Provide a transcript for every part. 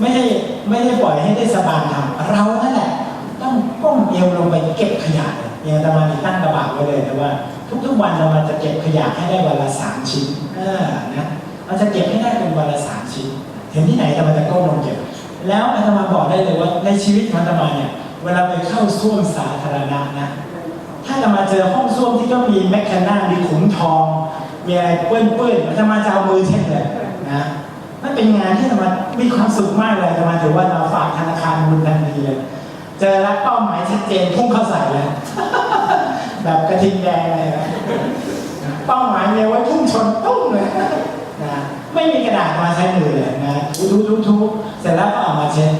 ไม่ได้ไม่ได้ปล่อยให้ได้สบายทำเรานั่นแหละต้องก้มเอวลงไปเก็บขยะเลยอย่างอาตมานีตั้งกระบะไว้เลยนะว่า ทุกๆวันเรามันจะเก็บขยะให้ได้วันละสามชิ้นเออนะเราจะเก็บให้ได้เป็นวันละสามชิ้น เห็นที่ไหนอาตมาจะก้มลงเก็บ แล้วอาตมาบอกได้เลยว่าในชีวิตของอาตมาเนี่ยเวลาไปเข้าส้วมสาธารณะนะถ้าจะมาเจอห้องส้วมที่ก็มีแมคแคนนามีขุมทอง มีอะไรเปื้อนๆอาตมาจะเอามือเช็ดเลยนะ มันเป็นงานที่อาตมามีความสุขมากเลยอาตมาถือว่าเราฝากธนาคารบุญทันทีเลยเจอแล้วเป้าหมายชัดเจนพุ่งเข้าใส่เลยแบบกระทิงแดงเลยนะเป้าหมายเนี่ยไว้พุ่งชนตุ้มเลยนะไม่มีกระดาษมาใช้มือเลยนะทุบทุบทุบเสร็จแล้วก็เอามาเช็ด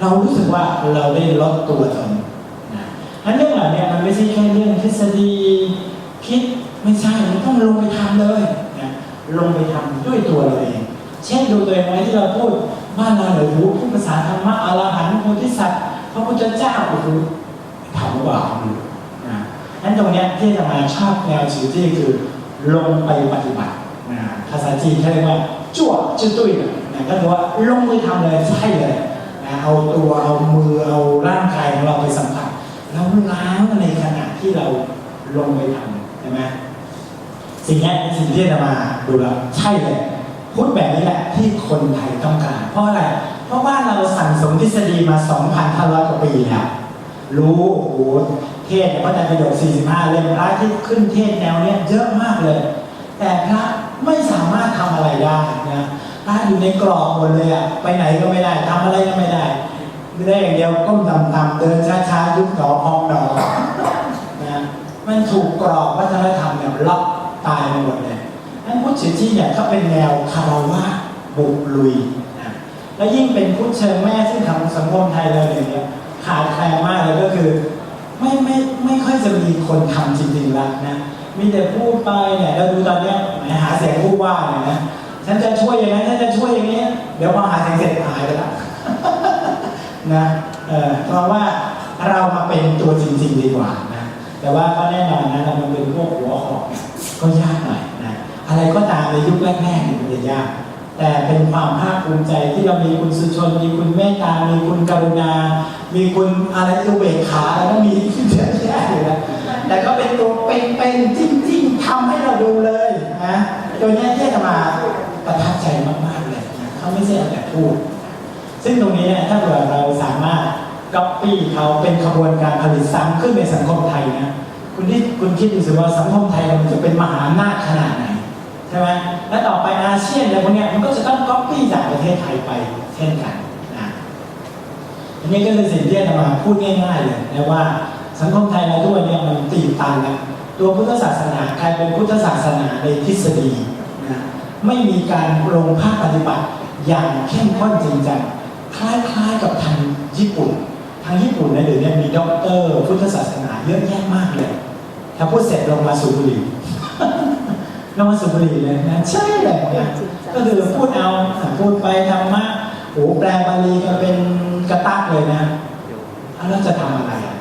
เรารู้สึกว่าเราได้ลดตัวตนนะอันเรื่องเหล่านี้มันไม่ใช่แค่เรื่องทฤษฎีคิดไม่ใช่มันต้องลงไปทำเลยนะลงไปทำด้วยตัวเราเอง เช่นดูตัวเองไว้ที่เราพูดบ้านเราหรือพูดภาษาธรรมะอรหันต์โพธิสัตว์พระพุทธเจ้าโอ้โหทำหรือเปล่านะนั้นตรงเนี้ยที่จะมาชอบแนวชีวิตที่คือลงไปปฏิบัตินะภาษาจีนเขาเรียกว่าจั่วจื้อตุ้ยนะนะก็คือว่าลงมือทำเลยใช่เลยนะเอาตัวเอามือเอาร่างกายของเราไปสัมผัสแล้วล้างในขณะที่เราลงไปทำใช่ไหมสิ่งนี้เป็นสิ่งที่จะมาดูแล้วใช่เลย พูดแบบนี้แหละที่คนไทยต้องการ เพราะอะไร เพราะว่าเราสั่งสมทฤษฎีมา 2,500 กว่าปีแล้วรู้โอ้เทศน์พระไตรปิฎก45 เล่มพระที่ขึ้นเทศแนวเนี้ยเยอะมากเลย แต่พระไม่สามารถทำอะไรได้นะพระอยู่ในกรอบหมดเลยอะไปไหนก็ไม่ได้ทำอะไรก็ไม่ได้ไม่ได้อย่างเดียวก้มต่ำๆเดินช้าๆยุบหนอพองหนอนะมันถูกกรอบวัฒนธรรมเนี่ยล็อกตายไปหมดเลย นั้นพุทธสิทธิเนี่ยเขาเป็นแนวคารวะบุกลุยนะแล้วยิ่งเป็นพุทธเชิงแม่ซึ่งทำสังคมไทยเราเนี่ยขาดแคลนมากเลยก็คือไม่ไม่ไม่ค่อยจะมีคนทำจริงๆแล้วนะมีแต่พูดไปเนี่ยเราดูตอนเนี้ยหาเสียงผู้ว่าเนี่ยนะฉันจะช่วยอย่างนั้นฉันจะช่วยอย่างนี้เดี๋ยวพอหาเสียงเสร็จหายไปละนะเออเพราะว่าเรามาเป็นตัวจริง ๆ ดีกว่านะแต่ว่าก็แน่นอนนะเรามาเป็นพวกหัวหอกก็ยากหน่อย อะไรก็ตามในยุคแรกๆเนี่ยมันจะยาก แต่เป็นความภาคภูมิใจที่เรามีคุณสุชน มีคุณเมตตา มีคุณกรุณา มีคุณอะไรอุเบกขาแล้วก็มีเยอะแยะเลยนะแต่ก็เป็นตัวเป็นๆจริงๆทำให้เราดูเลยนะตัวนี้ยที่จะมาประทับใจมากๆเลยนะเขาไม่ใช่แต่พูด ซึ่งตรงนี้เนี่ยถ้าเกิดเราสามารถก๊อปปี้เขาเป็นขบวนการผลิตซ้ำขึ้นในสังคมไทยนะคุณที่คุณคิดดูสิว่าสังคมไทยเรามันจะเป็นมหาอำนาจขนาดไหน ใช่ไหมและต่อไปอาเซียนอะไรพวกเนี้ยมันก็จะต้องก๊อปปี้จากประเทศไทยไปเช่นกันนะอันนี้ก็คือสิ่งที่จะมาพูดง่ายๆเลยนะว่าสังคมไทยเราทุกวันเนี้มันตีตันแล้วตัวพุทธศาสนากลายเป็นพุทธศาสนาในทฤษฎีนะไม่มีการลงภาคปฏิบัติอย่างเข้มข้นจริงจังคล้ายๆกับทางญี่ปุ่น ทางญี่ปุ่นเนเดี๋ยวนี้มีด็อกเตอร์ พุทธศาสนาเยอะแยะมากเลย ถ้าพูดเสร็จลงมาสูบบุ หรี่ลงมาสูบบุหรี่เลยนะใช่เลยนะก็คือพูดเอาพูดไปธรรมะโอ้แปลบาลีกันเป็นกระตักเลยนะอะแล้วจะทำอะไรอะ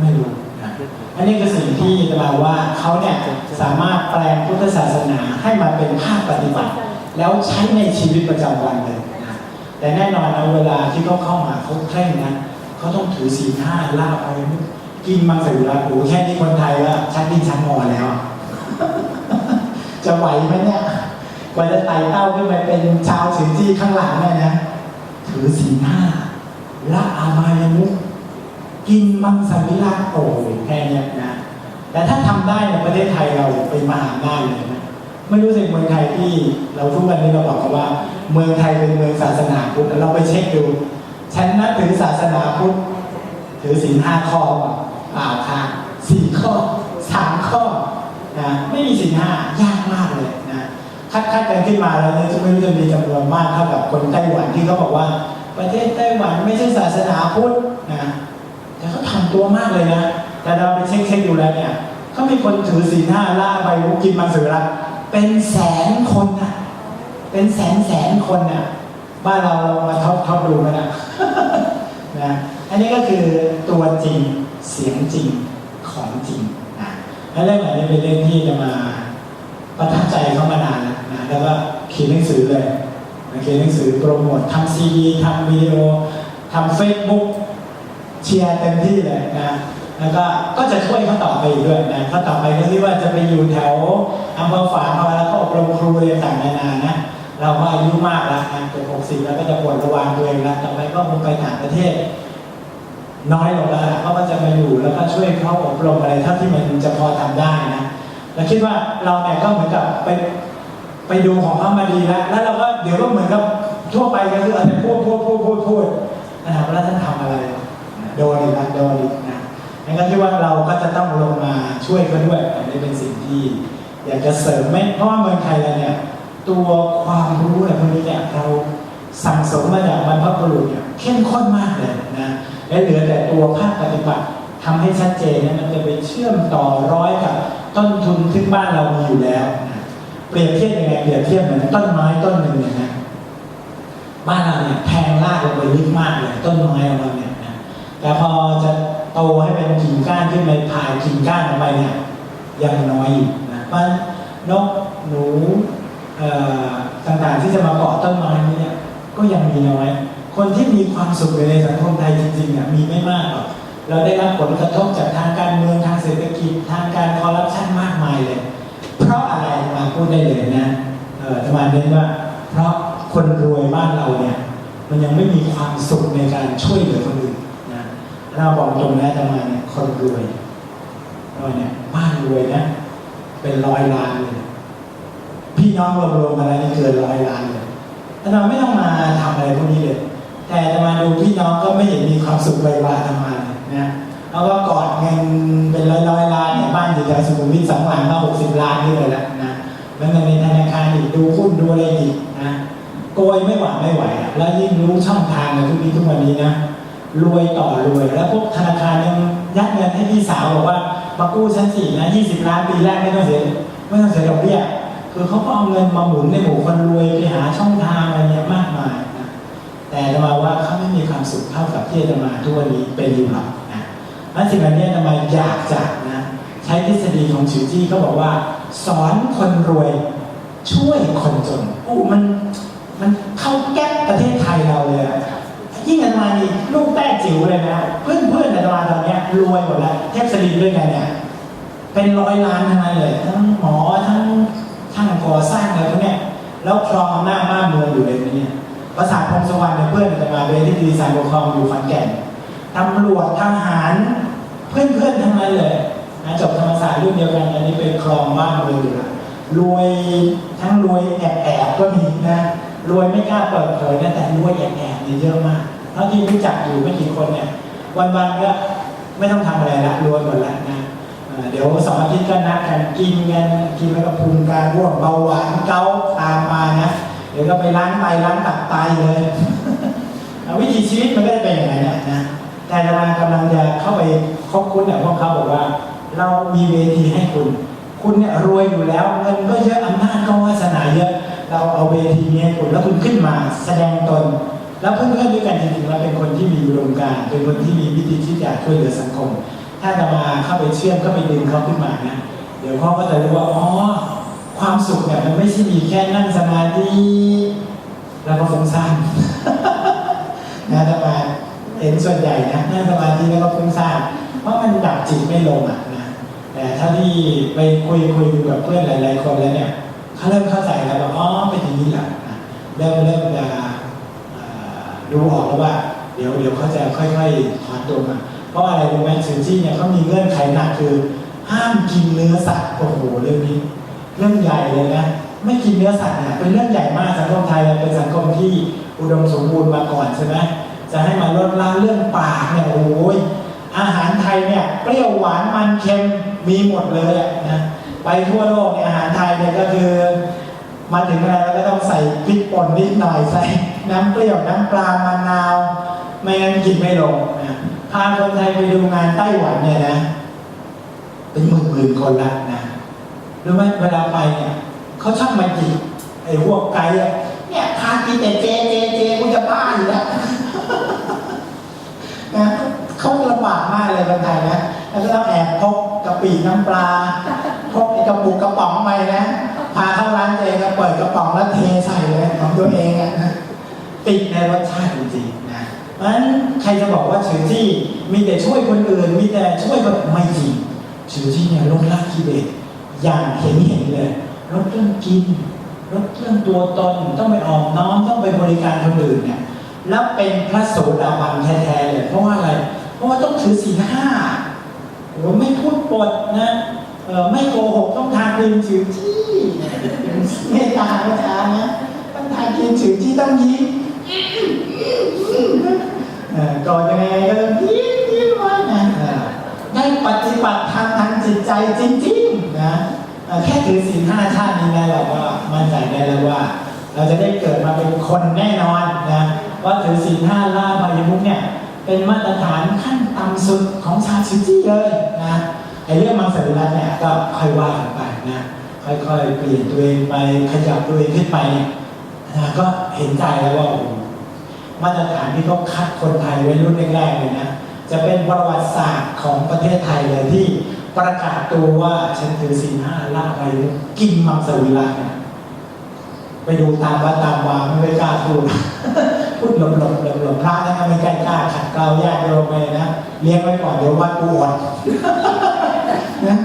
ไม่รู้นะอันนี้คือสิ่งที่จะมาว่าเขาเนี่ยสามารถแปลงพุทธศาสนาให้มาเป็นภาคปฏิบัติ แล้วใช้ในชีวิตประจำวันเลยนะแต่แน่นอนนะเวลาที่เขาเข้ามาเขาเคร่งนะเขาต้องถือศีลห้าล่าบอะไรไม่กินมังสวิรัตโอ้โหแค่นี้คนไทยว่าชั้นดินชั้นงอแล้วอะ จะไหวไหมเนี่ยกว่าจะไต่เต้าขึ้นไปเป็นชาวสินที่ข้างหลังเนี่ยนะ ถือศีลห้าละอามายมุกกินมังสวิรัตโอ้ยแค่นี้นะ แต่ถ้าทำได้ในประเทศไทยเราเป็นมหาอำนาจเลยนะไม่รู้สึกเมืองไทยที่เราทุกวันนี้เราบอกกันว่า เมืองไทยเป็นเมืองศาสนาพุทธเราไปเช็คดูฉันนับถือศาสนาพุทธถือศีลห้าข้อเปล่าค่ะสี่ข้อสามข้อ นะไม่มีศีลห้ายากมากเลยนะคัดคัดกันขึ้นมาแล้วเนี่ยจะไม่รู้จะมีจำนวนมากเท่ากับคนไต้หวันที่เขาบอกว่า ประเทศไต้หวันไม่ใช่ศาสนาพุทธนะแต่เขาทำตัวมากเลยนะแต่เราไปเช็คเช็คดูแล้วเนี่ยเขามีคนถือศีลห้าล่าใบมุกกินมังสวิรัตเป็นแสนคนนะเป็นแสนแสนคนนะบ้านเราเรามาท็อปท็อปดูกันนะนะอันนี้ก็คือตัวจริงเสียงจริงของจริง และเรื่องไหนเป็นเรื่องที่จะมาประทับใจเขามานานแล้วนะแล้วก็เขียนหนังสือเลยเขียนหนังสือโปรโมททำซีดีทำวิดีโอทำเฟซบุ๊กเชียร์เต็มที่เลยนะแล้วก็ก็จะช่วยเขาต่อไปอีกด้วยนะเขาต่อไปก็ที่ว่าจะไปอยู่แถวอำเภอฝางเขาแล้วก็อบรมครูเรียนต่างนานานะเราก็อายุมากแล้วนะเกือบหกสิบแล้วก็จะปวดระวางตัวเองแล้วต่อไปก็คงไปต่างประเทศ น้อยลงแล้วล่ะเขาก็จะมาอยู่แล้วก็ช่วยเขาอบรมอะไรเท่าที่มันจะพอทำได้นะแล้วคิดว่าเราเนี่ยก็เหมือนกับไปไปดูของเขามาดีแล้วแล้วเราก็เดี๋ยวก็เหมือนกับทั่วไปก็คืออาจจะพูดพูดพูดพูดพูดนะครับแล้วท่านทำอะไรโดนอีกนะโดนอีกนะงั้นก็คิดว่าเราก็จะต้องลงมาช่วยเขาด้วยอันนี้เป็นสิ่งที่ อยากจะเสริมไม่เพราะว่าเมืองไทยเราเนี่ยตัวความรู้อะไรพวกนี้เนี่ยเรา สั่งสมมาจากบรรพบุรุษเนี่ยเข้มข้นมากเลยนะและเหลือแต่ตัวภาคปฏิบัติทำให้ชัดเจนเนี่ยมันจะไปเชื่อมต่อร้อยกับต้นทุนที่บ้านเรามีอยู่แล้วนะเปรียบเทียบยังไงเปรียบเทียบเหมือนต้นไม้ต้นหนึ่งเนี่ยนะบ้านเราเนี่ยแทงรากลงไปลึกมากเลยต้นไม้ของเราเนี่ยนะแต่พอจะโตให้เป็นกิ่งก้านขึ้นไปผ่ายกิ่งก้านออกไปเนี่ยยังน้อยอยู่นะเพราะฉะนั้นนกหนูเอ่อต่างๆที่จะมาเกาะต้นไม้นี้เนี่ย ก็ยังมีน้อย คนที่มีความสุขในสังคมไทยจริงๆเนี่ยมีไม่มากหรอกเราได้รับผลกระทบจากทางการเมืองทางเศรษฐกิจทางการคอร์รัปชันมากมายเลย เพราะอะไรมาพูดได้เลยนะเออธรรมาเน้นว่า เพราะคนรวยบ้านเราเนี่ยมันยังไม่มีความสุขในการช่วยเหลือคนอื่นนะเราบอกตรงนะธรรมาเนี่ยคนรวยเราเนี่ยบ้านรวยนะ เป็นร้อยล้านเลยพี่น้องรวมๆกันแล้วนี่เกินร้อยล้านเลย แต่เราไม่ต้องมาทำอะไรพวกนี้เลย แต่จะมาดูพี่น้องก็ไม่เห็นมีความสุขไววาทำมาเลยนะแล้วก็กอดเงินเป็นร้อยร้อยๆล้านเนี่ยบ้านอยู่แถวสุขุมวิทสองหลังก็หกสิบล้านนี่เลยแหละนะแล้วเงินในธนาคารอีกดูหุ้นดูอะไรอีกนะโกยไม่หวังไม่ไหว แล้วยิ่งรู้ช่องทางในทุกนี้ทุกวันนี้นะรวยต่อรวย แล้วพวกธนาคารยังยัดเงินให้พี่สาวบอกว่ามากู้ชั้นสี่นะยี่สิบล้านปีแรกไม่ต้องเสียไม่ต้องเสียดอกเบี้ย คือเขาก็เอาเงินมาหมุนในหมู่คนรวยไปหาช่องทางอะไรเนี่ยมากมายนะแต่จะมาว่าเขาไม่มีความสุขเท่ากับที่จะมาทุกวันนี้เป็นอยู่หรอกนะและสิ่งเหล่านี้จะมาอยากจะนะใช้ทฤษฎีของชิวจี้เขาบอกว่า สอนคนรวยช่วยคนจนโอ้มันมันเข้าแก๊ปประเทศไทยเราเลยอะยิ่งอาตมานี่ลูกแต้จิ๋วเลยนะ เพื่อนเพื่อนๆอาตมาตอนนี้รวยหมดแล้วเทพสลินด้วยกันเนี่ยเป็นร้อยล้านทั้งนั้นเลย ทั้งหมอทั้ง ช่างก่อสร้างอะไรพวกเนี้ยแล้วครองอำนาจบ้านเมืองอยู่เลยเนี่ยภาษาพงศวรรณเนี่ยเพื่อนจะมาเรียนที่ดีไซน์ปกครองอยู่ฝันแก่นตำรวจทหารเพื่อนเพื่อนทั้งนั้นเลยนะจบธรรมศาสตร์รุ่นเดียวกันอันนี้เป็นครองบ้านเมืองอยู่ละรวยทั้งรวยแอบแอบก็มีนะรวยไม่กล้าเปิดเผยนะแต่รวยแอบแอบเนี่ยเยอะมากเท่าที่รู้จักอยู่ไม่กี่คนเนี่ยวันๆก็ไม่ต้องทำอะไรละรวยหมดละนะ เดี๋ยวสองอาทิตย์ก็นัดกันกินกันกินแล้วก็พุงการร่วงเบาหวานเกาต์ตามมานะเดี๋ยวก็ไปล้างไตล้างตับไตเลยวิถีชีวิตมันก็จะเป็นอย่างไรนะนะแต่เรากำลังจะเข้าไปคบคุ้นกับพวกเขาบอกว่า เรามีเวทีให้คุณ คุณเนี่ยรวยอยู่แล้วเงินก็เยอะอำนาจก็วาสนาเยอะ เราเอาเวทีนี้ให้คุณแล้วคุณขึ้นมาแสดงตน แล้วเพื่อนๆด้วยกันจริงๆแล้วเป็นคนที่มีอุดมการเป็นคนที่มีวิธีที่อยากช่วยเหลือสังคม ถ้าจะมาเข้าไปเชื่อมเข้าไปดึงเขาขึ้นมานะเดี๋ยวเขาก็จะรู้ว่าอ๋อความสุขเนี่ยมันไม่ใช่มีแค่นั่งสมาธิแล้วก็ฟุ้งซ่านนะจะมาเห็นส่วนใหญ่นะนั่งสมาธิแล้วก็ฟุ้งซ่านเพราะมันดับจิตไม่ลงอะนะแต่ถ้าที่ไปคุยคุยกับเพื่อนหลาย ๆ คนแล้วเนี่ยเขาเริ่มเข้าใจแล้วว่าอ๋อเป็นอย่างนี้แหละเริ่มเริ่มจะดูออกแล้วว่า เดี๋ยวเดี๋ยวเขาจะค่อย ๆถอนตัวมา เพราะอะไรรู้ไหมซินจี้เนี่ยเขามีเงื่อนไขหนักคือ ห้ามกินเนื้อสัตว์โอ้โหเรื่องนี้ เรื่องใหญ่เลยนะไม่กินเนื้อสัตว์เนี่ยเป็นเรื่องใหญ่มากสังคมไทยเราเป็นสังคมที่อุดมสมบูรณ์มาก่อนใช่ไหมจะให้มาลดละเรื่องปากเนี่ยโอ้ยอาหารไทยเนี่ยเปรี้ยวหวานมันเค็มมีหมดเลยนะไปทั่วโลกเนี่ยอาหารไทยเนี่ยก็คือมาถึงอะไรเราก็ต้องใส่พริกป่นนิดหน่อยใส่น้ำเปรี้ยวน้ำปลามะนาว ไม่งั้นกินไม่ลงนะ พาคนไทยไปดูงานไต้หวันเนี่ยนะ เป็นหมื่นหมื่นๆคนละนะรู้ไหมเวลาไปเนี่ยเขาชอบมาจีบไอ้พวกไกด์เนี่ยทานกินแต่เจเจเจกูจะบ้าอยู่แล้วนะเขาลำบากมากเลยคนไทยนะแล้วก็ต้องแอบพกกระปิน้ำปลาพกกระปุกกระป๋องไปนะพาเข้าร้านเองก็เปิดกระป๋องแล้วเทใส่เลยของตัวเองอะนะติดในรสชาติจริง เพราะฉะนั้นใครจะบอกว่าชื่อที่มีแต่ช่วยคนอื่น มีแต่ช่วยคนไม่จริงชื่อที่เนี่ยลดละกิเลสอย่างเห็นเห็นเลยลดเรื่องกินลดเรื่องตัวตนต้องไปออกน้อมต้องไปบริการคนอื่นเนี่ยแล้วเป็นพระโสดาบันแท้ๆเลยเพราะว่าอะไร เพราะว่าต้องถือศีลห้าโอ้ไม่พูดปดนะเออไม่โกหกต้องทานกินถือที่เมตตาอาจารย์นะต้องทานกินถือที่ต้องยิ้ม ก่อนยังไงก็ต้อยิ้มยิ้มไว้นะได้ปฏิบัติทางทางจิตใจจริงๆนะแค่ถือศีลห้าชาตินี้นะเราก็มั่นใจได้แล้วว่า เราจะได้เกิดมาเป็นคนแน่นอนนะว่าถือศีลห้าล่าพายมุกเนี่ยเป็นมาตรฐานขั้นต่ำสุดของชาติที่เลยนะไอ้เรื่องมังสวิรัตเนี่ยก็ค่อยว่ากันไปนะค่อยๆเปลี่ยนตัวเองไปขยับตัวเองขึ้นไปเนี่ย นะก็เห็นใจแล้วว่ามาตรฐานที่เขาคัดคนไทยไว้รุ่นแรกๆเลยนะ จะเป็นประวัติศาสตร์ของประเทศไทยเลยที่ประกาศตัวว่าฉันถือศีลห้าละไปกินมังสวิรัตไปดูตามวัดตามวาไม่กล้าพูดพูดหลบหลบหลบหลบพระนะไม่กล้ากล้าขัดเกลาญาติโยมไปนะเลี้ยงไว้ก่อนเดี๋ยววัดกูอดนะ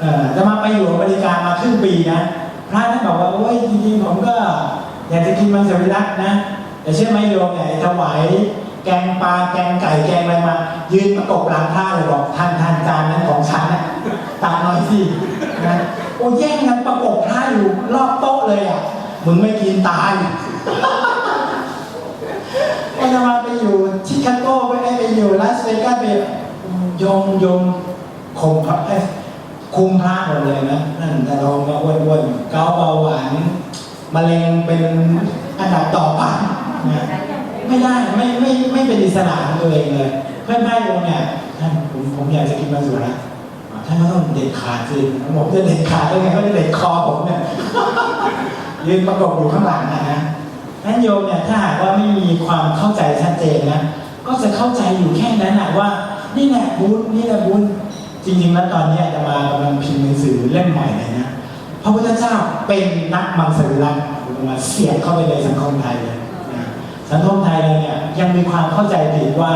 เออจะมาไปอยู่อเมริกามาครึ่งปีนะพระท่านบอกว่าโอ้ยจริงๆผมก็ อยากจะกินมังสวิรัตนะแต่เชื่อไหมโยมเนี่ยไอ้ถวายแกงปลาแกงไก่แกงอะไรมา ยืนประกบหลังพระเลยบอกท่านท่านจานนั้นของฉันนะตักหน่อยสินะโอ้แย่งกันประกบพระอยู่รอบโต๊ะเลยอะมึงไม่กินตายก็จะมาไปอยู่ชิคาโกไปได้ไปอยู่ลาสเวกัสไปยมยมคมพระเอ้คุมพระหมดเลยนะนั่นแต่เรามาอ้วนๆเกาเบาหวาน มะเร็งเป็นอันดับต่อไปนะไม่ได้ไม่ไม่ไม่เป็นอิสระของตัวเองเลย เพื่อนบ้านโยมเนี่ยท่านผมผมอยากจะกินมังสวิรัติท่านก็ต้องเด็ดขาดสิงผมจะเด็ดขาดได้ไงเขาจะเด็ดคอผมเนี่ยยืนประกบอยู่ข้างหลังนะนะนั้นโยมเนี่ยถ้าหากว่าไม่มีความเข้าใจชัดเจนนะก็จะเข้าใจอยู่แค่นั้นนะว่า นี่แหละบุญนี่แหละบุญจริงๆแล้วตอนนี้จะมากำลังพิมพ์หนังสือเล่มใหม่เลยนะ พระพุทธเจ้าเป็นนักมังสวิรัตมาเสียบเข้าไปในสังคมไทยเลยนะสังคมไทยเราเนี่ยยังมีความเข้าใจผิดว่า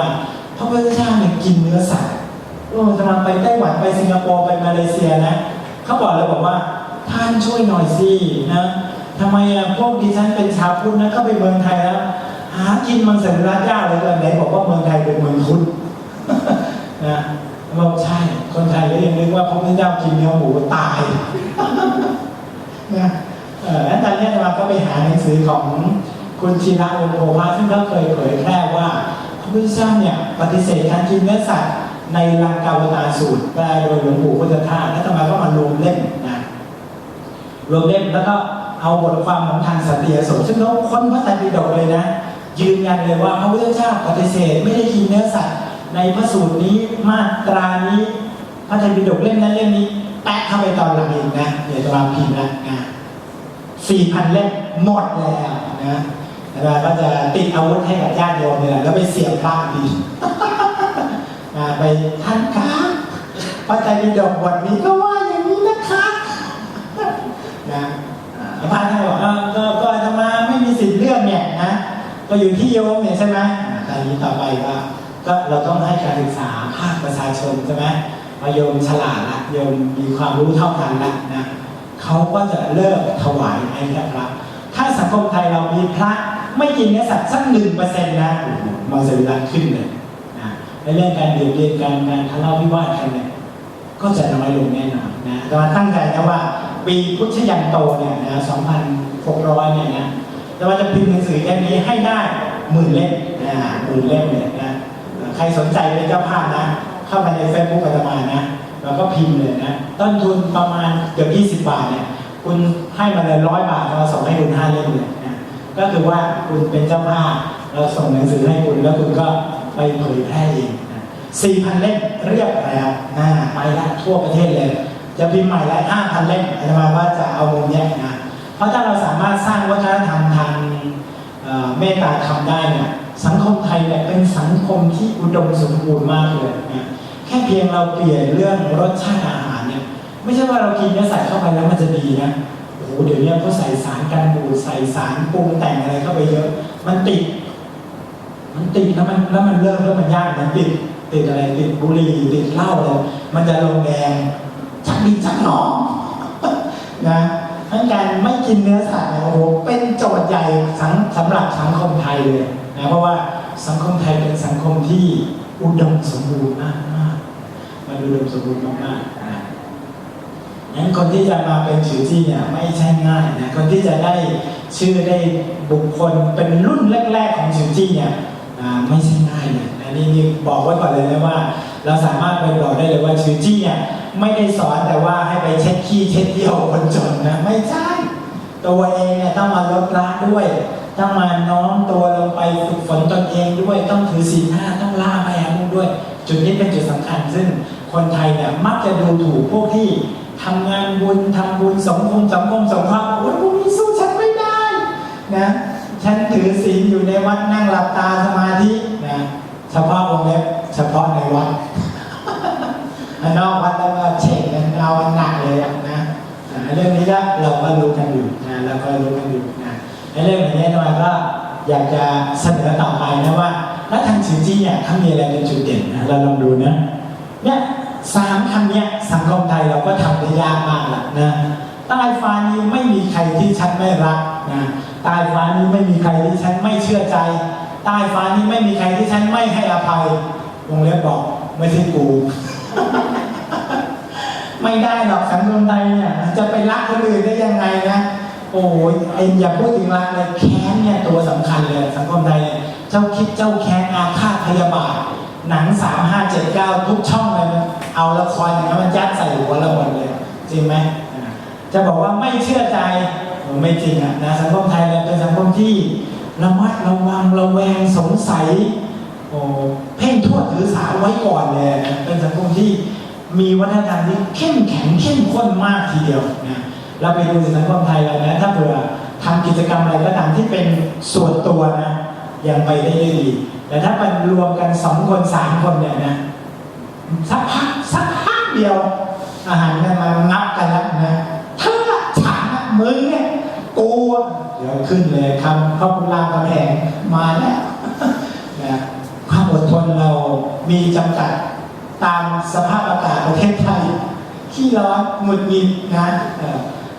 พระพุทธเจ้าเนี่ยกินเนื้อสัตว์โอ้จะมาไปไต้หวันไปสิงคโปร์ไปมาเลเซียนะเขาบอกเลยบอกว่าท่านช่วยหน่อยสินะทำไมอะพวกดิฉันเป็นชาวพุทธนะเข้าไปเมืองไทยแล้ว หากินมังสวิรัติยากเลยไหนบอกว่าเมืองไทยเป็นเมืองพุทธนะบอกใช่คนไทยก็ยังนึกว่าพระพุทธเจ้ากินเนื้อหมูตาย นะเออแล้วตอนนี้เราก็ไปหาหนังสือของคุณชิระวงศ์โพภาซึ่งเขาเคยเผยแพร่ว่าพระพุทธเจ้าเนี่ยปฏิเสธการกินเนื้อสัตว์ในลังกาวตาสูตรแปลโดยหลวงปู่พุทธทาสแล้วทำไมก็มารวมเล่มนะรวมเล่มแล้วก็เอาบทความของทางสันติอโศกซึ่งเขาค้นพระไตรปิฎกเลยนะ ยืนยันเลยว่าพระพุทธเจ้าปฏิเสธไม่ได้กินเนื้อสัตว์ในพระสูตรนี้มาตรานี้พระไตรปิฎกเล่มนั้นเล่มนี้ แปะเข้าไปตอนหลังเองนะเดี๋ยวจะมาพิมพ์แล้วนะสี่พันเล่มหมดแล้วนะแล้วก็จะติดอาวุธให้กับญาติโยมเนี่ยแล้วไปเสียบพระดีไปท่านคะพระไตรปิฎกบทนี้ก็ว่าอย่างนี้นะคะนะพระท่านบอกว่าก็ก็อาตมาไม่มีสิทธิ์เลือกเนี่ยนะก็อยู่ที่โยมเนี่ยใช่ไหมอ่าตอนนี้ต่อไปก็ก็เราต้องให้การศึกษาภาคประชาชนใช่ไหม พอโยมฉลาดละโยมมีความรู้เท่ากันละนะเขาก็จะเลิกถวายให้กับพระถ้าสังคมไทยเรามีพระไม่กินเนื้อสัตว์สักหนึ่งเปอร์เซ็นต์นะมังสวิรัตขึ้นเลยนะในเรื่องการเบียดเบียนการการทะเลาะวิวาทกันเนี่ยก็จะน้อยลงแน่นอนนะแต่ว่าตั้งใจนะว่าปีพุทธยันโตเนี่ยนะ2,600เนี่ยนะแต่ว่าจะพิมพ์หนังสือแค่นี้ให้ได้หมื่นเล่มนะหมื่นเล่มเนี่ยนะใครสนใจเป็นเจ้าภาพนะ เข้ามาในเฟซบุ๊กอาตมานะเราก็พิมพ์เลยนะ ต้นทุนประมาณเกือบ 20 บาทเนี่ย คุณให้มาเลยร้อยบาท เราส่งให้คุณห้าเล่มเลยนะก็คือว่าคุณเป็นเจ้าภาพเราส่งหนังสือให้คุณแล้วคุณก็ไปเผยแพร่เองนะ4,000เล่มเรียบแล้วนะไปละทั่วประเทศเลย จะพิมพ์ใหม่ละ5,000เล่มอาตมาว่าจะเอามุมเนี้ยนะ เพราะถ้าเราสามารถสร้างวัฒนธรรมทางเอ่อเมตตาธรรมได้เนี่ย สังคมไทยเนี่ยเป็นสังคมที่อุดมสมบูรณ์มากเลยนะแค่เพียงเราเปลี่ยนเรื่องรสชาติอาหารเนี่ยไม่ใช่ว่าเรากินเนื้อสัตว์เข้าไปแล้วมันจะดีนะโอ้โหเดี๋ยวนี้เขาใส่สารกันบูดใส่สารปรุงแต่งอะไรเข้าไปเยอะ มันติด มันติดแล้วมันแล้วมันเลิกแล้วมันยากมันติดติดอะไรติดบุหรี่ติดเหล้าเลยมันจะลงแดงชักดินชักหนองนะทั้งการไม่กินเนื้อสัตว์เนี่ยโอ้โหเป็นโจทย์ใหญ่สำหรับสังคมไทยเลย นะเพราะว่าสังคมไทยเป็นสังคมที่อุดมสมบูรณ์มากมากมันอุดมสมบูรณ์มากๆนะงั้นคนที่จะมาเป็นชื่อที่เนี่ยไม่ใช่ง่ายนะคนที่จะได้ชื่อได้บุคคลเป็นรุ่นแรก ๆ ของชื่อที่เนี่ยไม่ใช่ง่ายเลยนะนี่นี่บอกไว้ก่อนเลยนะว่า เราสามารถไปบอกได้เลยว่าชื่อที่เนี่ยไม่ได้สอนแต่ว่าให้ไปเช็ดขี้เช็ดเยี่ยวคนจนนะไม่ใช่ ตัวเองเนี่ยต้องมาลดละด้วย ต้องมาน้อมตัวลงไปฝึกฝนตนเองด้วย ต้องถือศีลห้าต้องล่ามาแอบมุงด้วย จุดนี้เป็นจุดสำคัญ ซึ่งคนไทยเนี่ยมักจะดูถูกพวกที่ทำงานบุญทำบุญสมคมสังคมสงเคราะห์โอ้ยพวกนี้สู้ฉันไม่ได้นะฉันถือศีลอยู่ในวัดนั่งหลับตาสมาธินะเฉพาะวงเล็บเฉพาะในวัดอันนอกวัดแล้วก็เฉกกันเอาอันหนักเลยนะเรื่องนี้ก็เราก็รู้กันอยู่นะเราก็รู้กันอยู่ เรื่องนี้น่อยก็อยากจะเสนอต่อไปนะว่าแล้วทางชื่อจีเนี่ยเขามีอะไรเป็นจุดเด่นนะเราลองดูนะเนี่ยสามคำเนี้ยสังคมไทยเราก็ทำได้ยากมากละนะใต้ฟ้านี้ไม่มีใครที่ฉันไม่รักนะใต้ฟ้านี้ไม่มีใครที่ฉันไม่เชื่อใจใต้ฟ้านี้ไม่มีใครที่ฉันไม่ให้อภัยวงเล็บบอกไม่ใช่กูไม่ได้หรอกสังคมไทยเนี่ยจะไปรักคนอื่นได้ยังไงนะ โอ้ยไอ้อย่าพูดถึงรักเลยแค้นเนี่ยตัวสำคัญเลยสังคมไทยเนี่ยเจ้าคิดเจ้าแค้นอาฆาตพยาบาท หนังสามห้าเจ็ดเก้าทุกช่องเลยเอาละครอย่างนั้นมันยัดใส่หัวเราหมดเลย จริงไหมจะบอกว่าไม่เชื่อใจไม่จริงอะนะสังคมไทยเนี่ยเป็นสังคมที่ระมัดระวังระแวงสงสัยโอ้เพ่งโทษถือสาไว้ก่อนเลยเป็นสังคมที่มีวัฒนธรรมที่เข้มแข็งเข้มข้นมากทีเดียวนะ เราไปดูสังคมไทยเรานะถ้าเผื่อทำกิจกรรมอะไรก็ตามที่เป็นส่วนตัวนะยังไปได้ดี แต่ถ้ามันรวมกันสองคนสามคนเนี่ยนะสักพักสักพักเดียว อาหารกันมางับกันแล้วนะเธอะฉันมึงเนี่ยกูเดี๋ยวขึ้นเลยคำพระพุทธรามกำแหงมาแล้วนะความอดทนเรามีจำกัดตามสภาพอากาศประเทศไทย ที่ร้อนหงุดหงิดนะ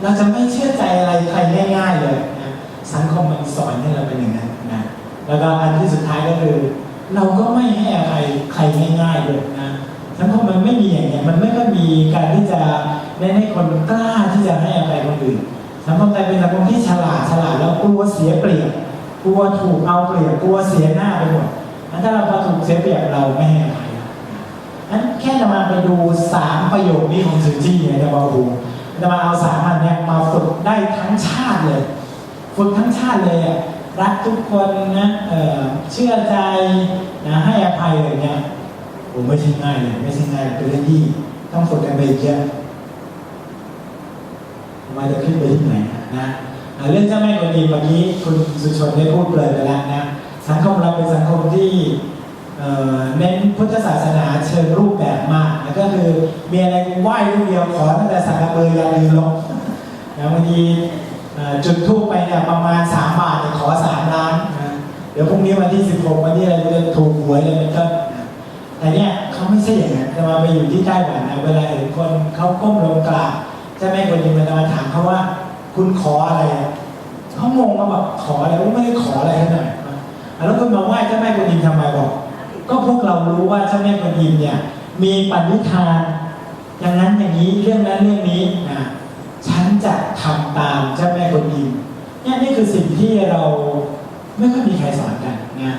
เราจะไม่เชื่อใจอะไรใครง่ายๆเลยนะสังคมมันสอนให้เราเป็นอย่างนั้นนะแล้วก็อันที่สุดท้ายก็คือ เราก็ไม่ให้อภัยใครง่ายๆเลยนะสังคมมันไม่มีอย่างเงี้ยมันไม่ก็มีการที่จะได้ให้คนกล้าที่จะให้อภัยคนอื่นสังคมไทยเป็นสังคมที่ฉลาดฉลาดแล้วกลัวเสียเปรียบกลัวถูกเอาเปรียบกลัวเสียหน้าไปหมดงั้นถ้าเราพอถูกเสียเปรียบเราไม่ให้อภัยนั้นแค่จะมาไปดูสามประโยคนี้ของสุจี้เนี่ยจะมาโอ้โห จะมาเอาสามอันเนี่ยมาฝึกได้ทั้งชาติเลย ฝึกทั้งชาติเลยอะรักทุกคนนะเออเชื่อใจนะให้อภัยอะไรเงี้ยผมไม่ใช่ง่ายเลยไม่ใช่ง่ายเป็นเรื่องที่ต้องฝึกกันไปเยอะว่าจะขึ้นไปที่ไหนนะเรื่องเจ้าแม่กวนอิมเมื่อกี้คุณสุชนได้พูดเปลยไปแล้วนะสังคมเราเป็นสังคมที่เน้นพุทธศาสนาเชิงรูปแบบมาก อะไรไหว้รูปเดียวขอตั้งแต่สักกะเบือยาลืมลงนะบางทีจุดทูปไปเนี่ยประมาณสามบาทเนี่ขอสามล้านนะเดี๋ยวพรุ่งนี้วันที่สิบหกวันที่อะไรจะถูกหวยเลยเป็นต้นนะแต่เนี่ยเขาไม่ใช่อย่างนั้นจะมาไปอยู่ที่ไต้หวันนะเวลาเห็นคนเขาก้มลงกราบเจ้าแม่กวนอิมมันจะมาถามเขาว่า คุณขออะไรอะเขางงมาแบบขออะไรว่าไม่ได้ขออะไรขนาดนั้นอะแล้วคุณมาไหว้เจ้าแม่กวนอิมทำไมบอก ก็พวกเรารู้ว่าเจ้าแม่กวนอิมเนี่ยมีปณิธาน อย่างนั้นอย่างนี้เรื่องนั้นเรื่องนี้นะฉันจะทำตามเจ้าแม่กวนอิมเนี่ยนี่คือสิ่งที่เราไม่ค่อยมีใครสอนกันนะ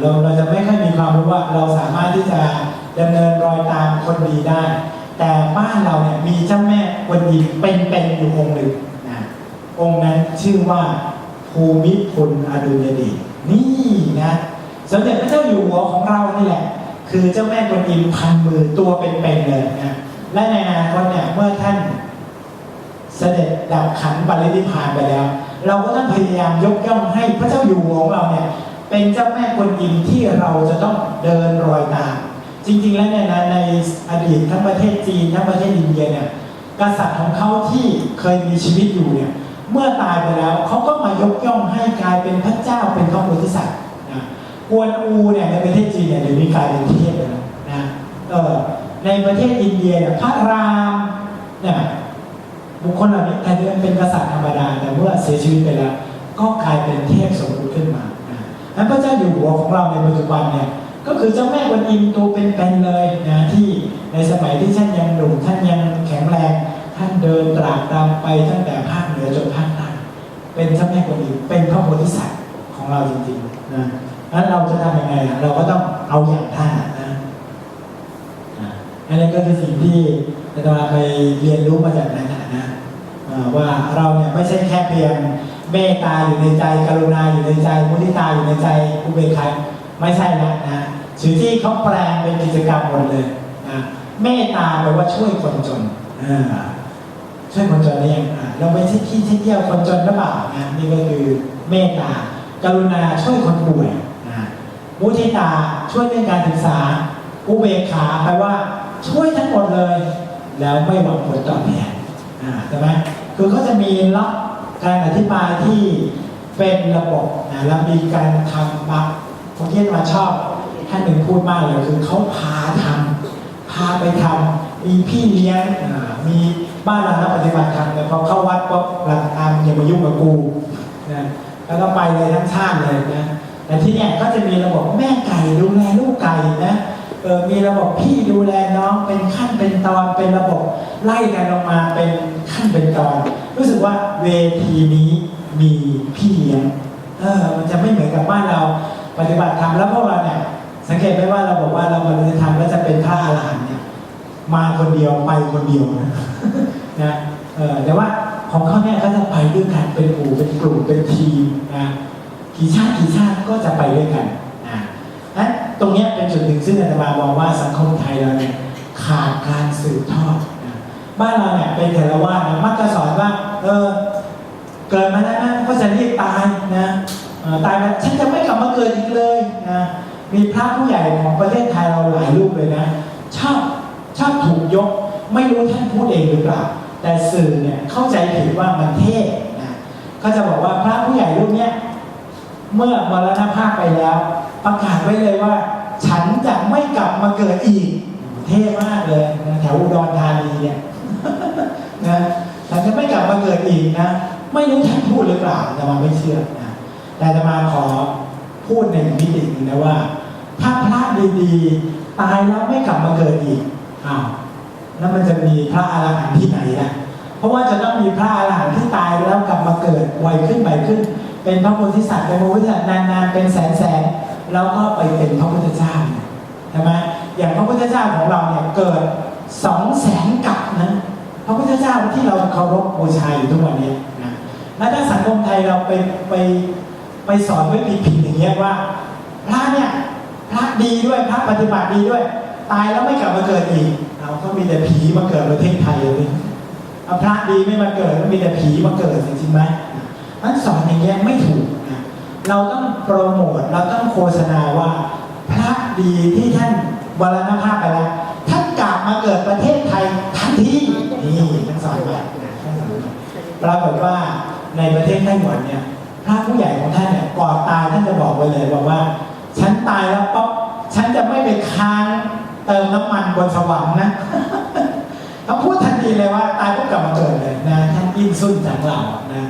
เราเราจะไม่ค่อยมีความรู้ว่าเราสามารถที่จะดำเนินรอยตามคนดีได้ แต่บ้านเราเนี่ยมีเจ้าแม่กวนอิมเป็นๆอยู่องค์หนึ่งนะองค์นั้นชื่อว่าภูมิพลอดุลยเดชนี่นะสมเด็จพระเจ้าอยู่หัวของเรานี่แหละ คือเจ้าแม่กวนอิมพันมือตัวเป็นๆเลยนะ และในอนาคตเนี่ยเมื่อท่านเสด็จดับขันปรินิพพานไปแล้ว เราก็ต้องพยายามยกย่องให้พระเจ้าอยู่หัวของเราเนี่ยเป็นเจ้าแม่กวนอิมที่เราจะต้องเดินรอยตามจริงๆแล้วเนี่ยนะในอดีตทั้งประเทศจีนทั้งประเทศอินเดียเนี่ยกษัตริย์ของเขาที่เคยมีชีวิตอยู่เนี่ยเมื่อตายไปแล้วเขาก็มายกย่องให้กลายเป็นพระเจ้าเป็นพระโพธิสัตว์นะกวนอูเนี่ยในประเทศจีนเนี่ยเดี๋ยวนี้กลายเป็นเทพแล้วนะเออ ในประเทศอินเดียเนี่ยพระรามเนี่ยบุคคลเหล่านี้แต่เดิมเป็นกษัตริย์ธรรมดาแต่เมื่อเสียชีวิตไปแล้ว ก็กลายเป็นเทพสมบูรณ์ขึ้นมานะนั้นพระเจ้าอยู่หัวของเราในปัจจุบันเนี่ยก็คือเจ้าแม่กวนอิมตัวเป็นๆเลยนะที่ในสมัยที่ท่านยังหนุ่มท่านยังแข็งแรงท่านเดินตรากตามไปตั้งแต่ภาคเหนือจนภาคใต้เป็นเจ้าแม่กวนอิมเป็นพระโพธิสัตว์ของเราจริงๆนะนั้นเราจะทำยังไงเราก็ต้องเอาอย่างท่าน อันนี้ก็คือสิ่งที่อาตมาไปเรียนรู้มาจากนั้นนะนะว่าเราเนี่ยไม่ใช่แค่เพียงเมตตาอยู่ในใจ กรุณาอยู่ในใจ มุทิตาอยู่ในใจอุเบกขาไม่ใช่แล้วนะสิ่งที่เขาแปลงเป็นกิจกรรมหมดเลยนะเมตตาแปลว่าช่วยคนจนช่วยคนจนได้ยังเราไม่ใช่ที่ที่เที่ยวคนจนหรือเปล่านะนี่ก็คือเมตตา กรุณาช่วยคนป่วยมุทิตาช่วยเรื่องการศึกษาอุเบกขาแปลว่า ช่วยทั้งหมดเลย แล้วไม่หวังผลตอบแทนใช่ไหมคือเขาจะมีล็อการอธิบายที่เป็นระบบนะแล้วมีการทำบักผมที่มาชอบท่านหนึ่งพูดมากเลยคือเขาพาทำพาไปทำมีพี่เลี้ยงมีบ้านเรานักปฏิบัติธรรมแต่พอเข้าวัดปุ๊บหลักการอย่ามายุ่งกับกูนะแล้วก็ไปเลยทั้งชาติเลยนะแต่ที่เนี่ยก็จะมีระบบแม่ไก่ดูแลลูกไก่นะ มีระบบพี่ดูแลน้องเป็นขั้นเป็นตอนเป็นระบบไล่กันลงมาเป็นขั้นเป็นตอน รู้สึกว่าเวทีนี้มีพี่เลี้ยงเออมันจะไม่เหมือนกับบ้านเราปฏิบัติธรรมแล้วพวกเราเนี่ยสังเกตไหมว่าเราบอกว่าเราปฏิบรรลุธรรมแล้วจะเป็นพระอรหันต์เนี่ยมาคนเดียวไปคนเดียวนะนะเออแต่ว่าของเขาเนี่ยก็จะไปด้วยกันเป็นหมู่เป็นกลุ่มเป็นทีมนะกี่ชาติกี่ชาติก็จะไปด้วยกันนะนั้นตรงเนี้ยเป็นจุด ซึ่งอาตมามองว่าสังคมไทยเราเนี่ยขาดการสืบทอดนะบ้านเราเนี่ยเป็นเทรวาสนะมักจะสอนว่าเออเกิดมาแล้วนะก็จะรีบตายนะตายมาฉันจะไม่กลับมาเกิดอีกเลยนะมีพระผู้ใหญ่ของประเทศไทยเราหลายรูปเลยนะชอบชอบถูกยก ไม่รู้ท่านพูดเองหรือเปล่า แต่สื่อเนี่ยเข้าใจผิดว่ามันเท่นะก็จะบอกว่าพระผู้ใหญ่รูปเนี้ยเมื่อมรณภาพไปแล้ว ประกาศไว้เลยว่า ฉันจะไม่กลับมาเกิดอีก เท่มากเลยนะแถวอุดรธานีเนี่ยนะฉันจะไม่กลับมาเกิดอีกนะ ไม่รู้ท่านพูดหรือเปล่าแต่มาไม่เชื่อนะแต่จะมาขอพูดในมิติหนึงนะว่า ถ้าพระดีๆ ตายแล้วไม่กลับมาเกิดอีกอ้าวแล้วมันจะมีพระอรหันต์ที่ไหนล่ะเพราะว่าจะต้องมีพระอรหันต์ที่ตายแล้วกลับมาเกิดไวขึ้นไปขึ้น เป็นพระโพธิสัตว์เป็นพระโพธิสัตว์นานๆเป็นแสนแสน แล้วก็ไปเป็นพระพุทธเจ้าใช่ไหมอย่างพระพุทธเจ้าของเราเนี่ยเกิดสองแสนกับนะพระพุทธเจ้าที่เราเคารพบูชาอยู่ทุกวันนี้นะและถ้าสังคมไทยเราไปไปไปสอนไว้ผิดๆอย่างเงี้ยว่า พระเนี่ยพระดีด้วยพระปฏิบัติดีด้วย ตายแล้วไม่กลับมาเกิดอีกเราก็มีแต่ผีมาเกิดประเทศไทยเลยพระดีไม่มาเกิดก็มีแต่ผีมาเกิดจริงๆไหมนั้นสอนอย่างเงี้ยไม่ถูกนะ เราต้องโปรโมทเราต้องโฆษณาว่า พระดีที่ท่านบรณภาพไปแล้วท่านกลับมาเกิดประเทศไทยทันทีนี่ท่านสอนไว้นะท่านสอนไว้ปรากฏว่าในประเทศไต้หวันเนี่ยพระผู้ใหญ่ของท่านเนี่ยก่อนตายท่านจะบอกไว้เลยบอกว่า ฉันตายแล้วป๊อปฉันจะไม่ไปค้างเติมน้ำมันบนสวรรค์นะเขาพูดทันทีเลยว่าตายปุ๊บกลับมาเกิดเลยนะท่านอินซุนจังเหล่านะ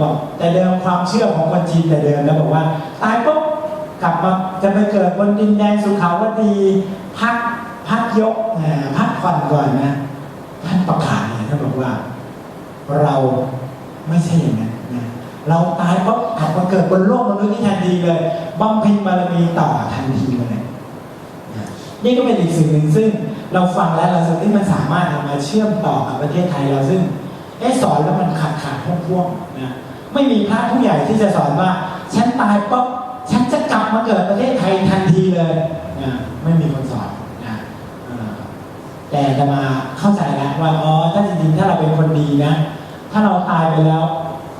บอกแต่เดิมความเชื่อของคนจีนแต่เดิมแล้วบอกว่าตายปุ๊บกลับมาจะไปเกิดบนดินแดนสุขาวดีพักพักยกพักผ่อนก่อนนะท่านประกาศเลยท่านบอกว่า เราไม่ใช่อย่างนั้นนะเราตายปุ๊บกลับมาเกิดบนโลกมนุษย์นี่ทันทีเลยบำเพ็ญบารมีต่อทันทีเลยนี่ก็เป็นอีกสิ่งหนึ่งซึ่งเราฟังแล้วเราสึกที่มันสามารถนำมาเชื่อมต่อกับประเทศไทยเราซึ่งเอสอนแล้วมันขาดขาดพ่วงพ่วงๆนะ ไม่มีพระผู้ใหญ่ที่จะสอนว่า ฉันตายปุ๊บฉันจะกลับมาเกิดประเทศไทยทันทีเลยนะไม่มีคนสอนนะแต่จะมาเข้าใจแล้วว่าอ๋อถ้าจริงๆถ้าเราเป็นคนดีนะถ้าเราตายไปแล้ว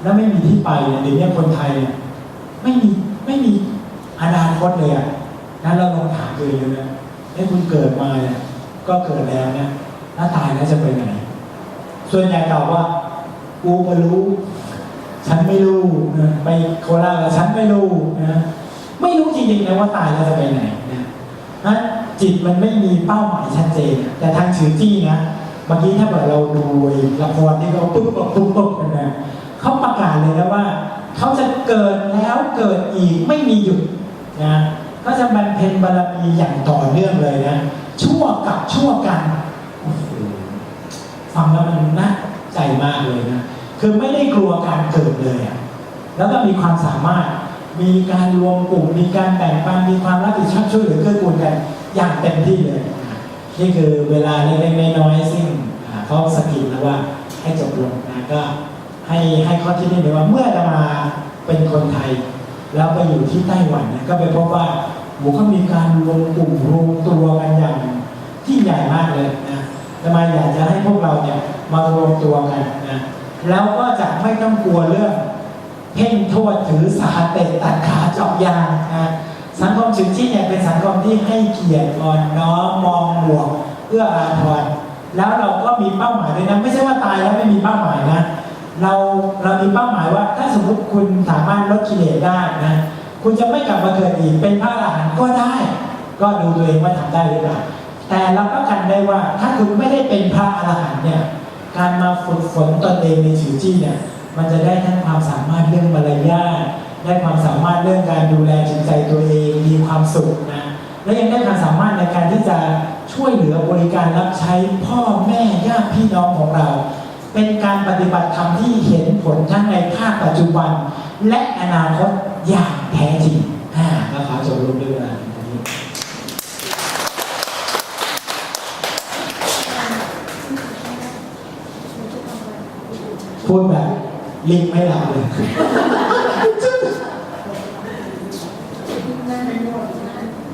แล้วไม่มีที่ไปเนี่ยเดี๋ยวนี้คนไทยเนี่ยไม่มีไม่มีอนาคตเลยอะนั้นเราลองถามตัวเองนะให้คุณเกิดมาเนี่ยก็เกิดแล้วเนี่ยถ้าตายแล้วจะไปไหน ส่วนใหญ่ตอบว่ากูไม่รู้ ฉันไม่รู้นะไปโคราชแล้วฉันไม่รู้นะไม่รู้จริงๆนะว่าตายแล้วจะไปไหนนะนะจิตมันไม่มีเป้าหมายชัดเจน แต่ทางชื่อจี้นะเมื่อกี้ถ้าเกิดเราดูละครที่เขาปุ๊บปุ๊บปุ๊บปุ๊บกันนะเขาประกาศเลยนะว่าเขาจะเกิดแล้วเกิดอีกไม่มีหยุดนะก็จะบรรเพ็ญบารมีอย่างต่อเนื่องเลยนะชั่วกับชั่วกันฟังแล้วมันน่าใจมากเลยนะ คือไม่ได้กลัวการเกิดเลยอะแล้วก็มีความสามารถ มีการรวมกลุ่ม มีการแบ่งปัน มีความรับผิดชอบช่วยเหลือเกื้อกูลกัน อย่างเต็มที่เลย นี่คือเวลาเล็กๆน้อยๆซึ่งเขาสกิลแล้วว่าให้จบลงนะก็ให้ให้ข้อที่นี่เลยว่าเมื่อจะมาเป็นคนไทย แล้วไปอยู่ที่ไต้หวันนะก็ไปพบว่าโหเขามีการรวมกลุ่มรวมตัวกันอย่างที่ใหญ่มากเลยนะจะมอยากจะให้พวกเราเนี่ยมารวมตัวกันนะ แล้วก็จะไม่ต้องกลัวเรื่องเพ่งโทษถือสาเตะตัดขาเจอบยางนะสังคมชุนชี่เนี่ยเป็นสังคมที่ให้เกียรติอ่อนน้อมมองบวกเอื้ออาทรแล้วเราก็มีเป้าหมายด้วยนะไม่ใช่ว่าตายแล้วไม่มีเป้าหมายนะเราเรามีเป้าหมายว่า ถ้าสมมติคุณสามารถลดกิเลสได้นะคุณจะไม่กลับมาเกิดอีกเป็นพระอรหันต์ก็ได้ ก็ดูตัวเองว่าทำได้หรือเปล่าแต่เราก็กันได้ว่าถ้าคุณไม่ได้เป็นพระอรหันต์เนี่ย การมาฝึกฝนตนเองในชิวจี้เนี่ยมันจะได้ทั้งความสามารถเรื่องมารยาทได้ความสามารถเรื่องการดูแลจิตใจตัวเองมีความสุขนะและยังได้ความสามารถในการที่จะช่วยเหลือบริการรับใช้พ่อแม่ญาติพี่น้องของเรา เป็นการปฏิบัติธรรมที่เห็นผลทั้งในภาคปัจจุบัน และอนาคตอย่างแท้จริงอ่าก็ขอจบลงด้วยเวลาเพียงเท่านี้พูดแบบลิงไม่หลับเลยนั่น